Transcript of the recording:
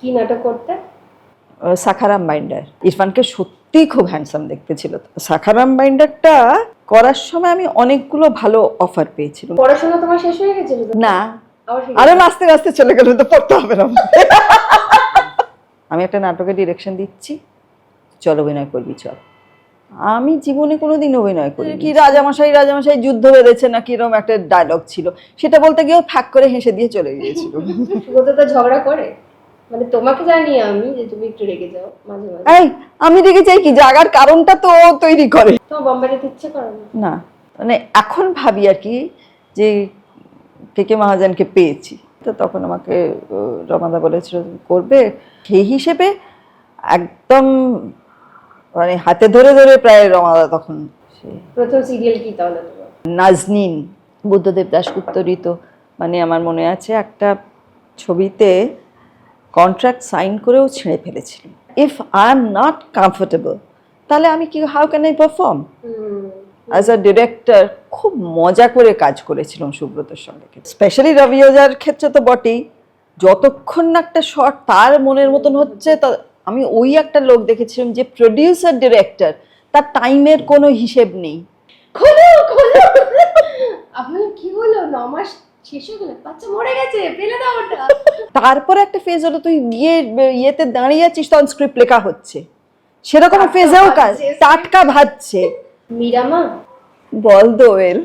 কি নাটক করতে? সাখারাম বাইন্ডার। ইরফানকে সত্যিই খুব হ্যান্ডসাম দেখতে ছিল। সাখারাম বাইন্ডারটা করার সময় আমি অনেকগুলো ভালো অফার পেয়েছিলাম। পড়াশোনা তোমার শেষ হয়ে গেছিল না। আবার শিখে আরও নাচতে নাচতে চলে গেল তো পড়তে হবে না। আমি একটা নাটকের ডিরেকশন দিচ্ছি। চল অভিনয় করবি চল। আমি জীবনে কোনোদিন অভিনয় করি কি রাজামশাই রাজামশাই যুদ্ধ বেঁধেছে না কীরকম একটা ডায়লগ ছিল। সেটা বলতে গিয়েও ফ্যাক করে হেসে দিয়ে চলে গিয়েছিল। ঝগড়া করে? মানে তোমাকে জানি আমি যে তুমি একটু রেগে যাও মাঝে মাঝে। এই আমি রেগে চাই কি জাগার কারণটা তো ও তৈরি করে। তোমার বম্বে যেতে ইচ্ছে করে না? না মানে এখন ভাবি আর কি যে কে কে মহাজনকে পেয়েছি। তো তখন আমাকে রমাদা বলেছিল করবে। সেই হিসেবে একদম মানে হাতে ধরে ধরে প্রায় রমাদা তখন সে প্রথম সিরিয়াল কি তাহলে নাজনীন বুদ্ধদেব দাশগুপ্ত ঋত। মানে আমার মনে আছে একটা ছবিতে কন্ট্রাক্ট সাইন করেও ছেড়ে ফেলেছিলাম if I am not comfortable তাহলে আমি কি how can I perform as a director খুব মজা করে কাজ করেছিলাম সুব্রতর সঙ্গে স্পেশালি রবি ওজার ক্ষেত্রে তো বটেই। যতক্ষণ না একটা শট তার মনের মতন হচ্ছে তা আমি ওই একটা লোক দেখেছিলাম যে প্রডিউসার ডিরেক্টর তার টাইমের কোনো হিসেব নেই। খোলো খোলো। আপনার কি হলো? ন মাস শেষ হয়ে গেল বাচ্চা মরে গেছে ফেলে দাও ওটা। তারপরে একটা ফেজ হলো তুই গিয়ে ইয়েতে দাঁড়িয়ে আছিস তখন স্ক্রিপ্ট লেখা হচ্ছে। সেরকম ফেজেও কাজ টাটকা ভাজছে মীরামা? বল দোয়েল।